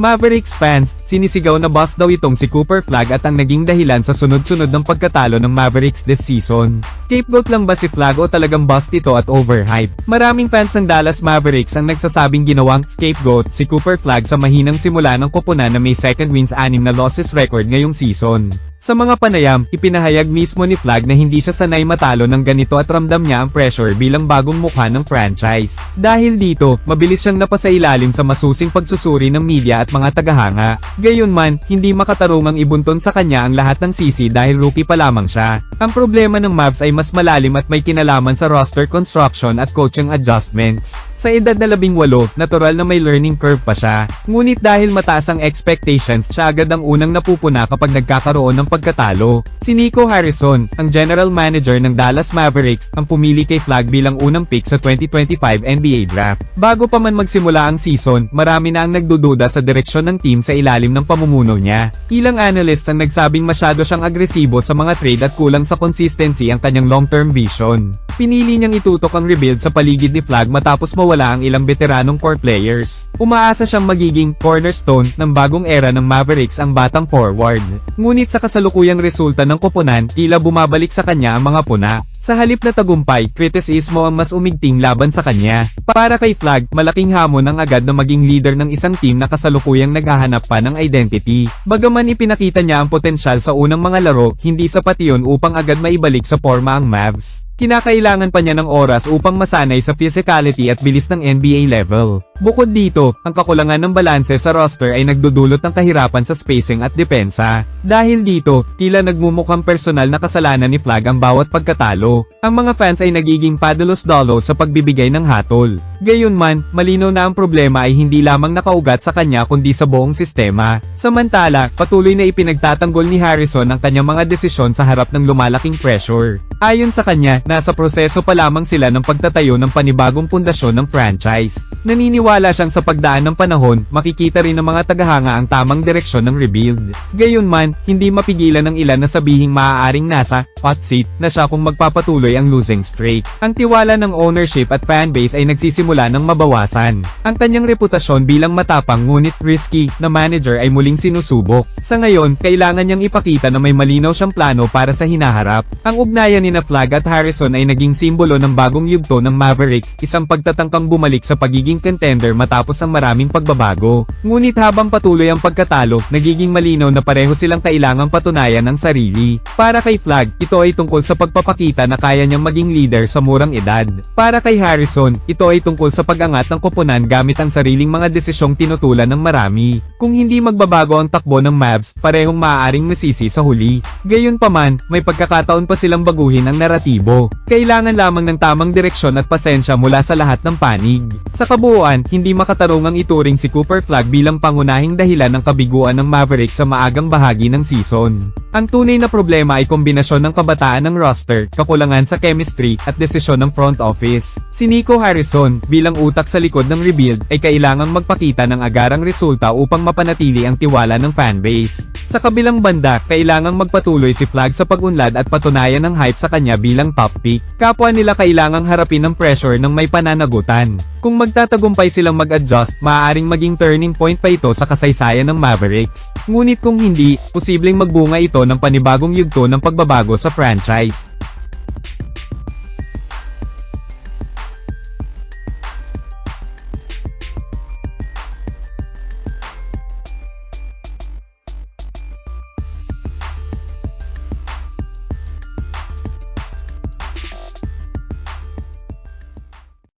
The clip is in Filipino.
Mavericks fans, sinisigaw na boss daw itong si Cooper Flag at ang naging dahilan sa sunod-sunod ng pagkatalo ng Mavericks this season. Scapegoat lang ba si Flag o talagang boss ito at overhype? Maraming fans ng Dallas Mavericks ang nagsasabing ginawang scapegoat si Cooper Flag sa mahinang simula ng koponan na may second wins anim na losses record ngayong season. Sa mga panayam, ipinahayag mismo ni Flag na hindi siya sanay matalo ng ganito at ramdam niya ang pressure bilang bagong mukha ng franchise. Dahil dito, mabilis siyang napasailalim sa masusing pagsusuri ng media at mga tagahanga. Gayunman, hindi makatarungang ibunton sa kanya ang lahat ng sisi dahil rookie pa lamang siya. Ang problema ng Mavs ay mas malalim at may kinalaman sa roster construction at coaching adjustments. Sa edad na labing walo, natural na may learning curve pa siya. Ngunit dahil mataas ang expectations, siya agad ang unang napupuna kapag nagkakaroon ng pagkatalo. Si Nico Harrison, ang general manager ng Dallas Mavericks, ang pumili kay Flag bilang unang pick sa 2025 NBA Draft. Bago pa man magsimula ang season, marami na ang nagdududa sa direksyon ng team sa ilalim ng pamumuno niya. Ilang analysts ang nagsabing masyado siyang agresibo sa mga trade at kulang sa consistency ang kanyang long-term vision. Pinili niyang itutok ang rebuild sa paligid ni Flag matapos mawala ang ilang veteranong core players. Umaasa siyang magiging cornerstone ng bagong era ng Mavericks ang batang forward. Ngunit sa kasalukuyang resulta ng koponan, tila bumabalik sa kanya ang mga puna. Sa halip na tagumpay, kritisismo ang mas umigting laban sa kanya. Para kay Flag, malaking hamon ang agad na maging leader ng isang team na kasalukuyang naghahanap pa ng identity. Bagaman ipinakita niya ang potensyal sa unang mga laro, hindi sapat iyon upang agad maibalik sa forma ang Mavs. Kinakailangan pa niya ng oras upang masanay sa physicality at bilis ng NBA level. Bukod dito, ang kakulangan ng balanse sa roster ay nagdudulot ng kahirapan sa spacing at depensa. Dahil dito, tila nagmumukhang personal na kasalanan ni Flag ang bawat pagkatalo. Ang mga fans ay nagiging padulos-dolo sa pagbibigay ng hatol. Gayunman, malinaw na ang problema ay hindi lamang nakaugat sa kanya kundi sa buong sistema. Samantala, patuloy na ipinagtatanggol ni Harrison ang kanyang mga desisyon sa harap ng lumalaking pressure. Ayon sa kanya, nasa proseso pa lamang sila ng pagtatayo ng panibagong pundasyon ng franchise. Naniniwala siyang sa pagdaan ng panahon, makikita rin ng mga tagahanga ang tamang direksyon ng rebuild. Gayunman, hindi mapigilan ng ilan na sabihing maaaring nasa hot seat na siya kung magpapatuloy ang losing streak. Ang tiwala ng ownership at fanbase ay nagsisimula ng mabawasan. Ang kanyang reputasyon bilang matapang ngunit risky na manager ay muling sinusubok. Sa ngayon, kailangan niyang ipakita na may malinaw siyang plano para sa hinaharap. Ang ugnayan ni na Flag at Harrison ay naging simbolo ng bagong yugto ng Mavericks, isang pagtatangkang bumalik sa pagiging contender matapos ang maraming pagbabago. Ngunit habang patuloy ang pagkatalo, nagiging malinaw na pareho silang kailangang patunayan ng sarili. Para kay Flag, ito ay tungkol sa pagpapakita na kaya niyang maging leader sa murang edad. Para kay Harrison, ito ay tungkol sa pag-angat ng koponan gamit ang sariling mga desisyong tinutulan ng marami. Kung hindi magbabago ang takbo ng Mavs, parehong maaaring masisi sa huli. Gayunpaman, may pagkakataon pa silang baguhin ang naratibo. Kailangan lamang ng tamang direksyon at pasensya mula sa lahat ng panig. Sa kabuuan, hindi makatarungang ituring si Cooper Flag bilang pangunahing dahilan ng kabiguan ng Mavericks sa maagang bahagi ng season. Ang tunay na problema ay kombinasyon ng kabataan ng roster, kakulangan sa chemistry, at desisyon ng front office. Si Nico Harrison, bilang utak sa likod ng rebuild, ay kailangang magpakita ng agarang resulta upang mapanatili ang tiwala ng fanbase. Sa kabilang banda, kailangang magpatuloy si Flag sa pag-unlad at patunayan ng hype sa kanya bilang top pick. Kapwa nila kailangang harapin ng pressure ng may pananagutan. Kung magtatagumpay silang mag-adjust, maaaring maging turning point pa ito sa kasaysayan ng Mavericks. Ngunit kung hindi, posibleng magbunga ito ng panibagong yugto ng pagbabago sa franchise.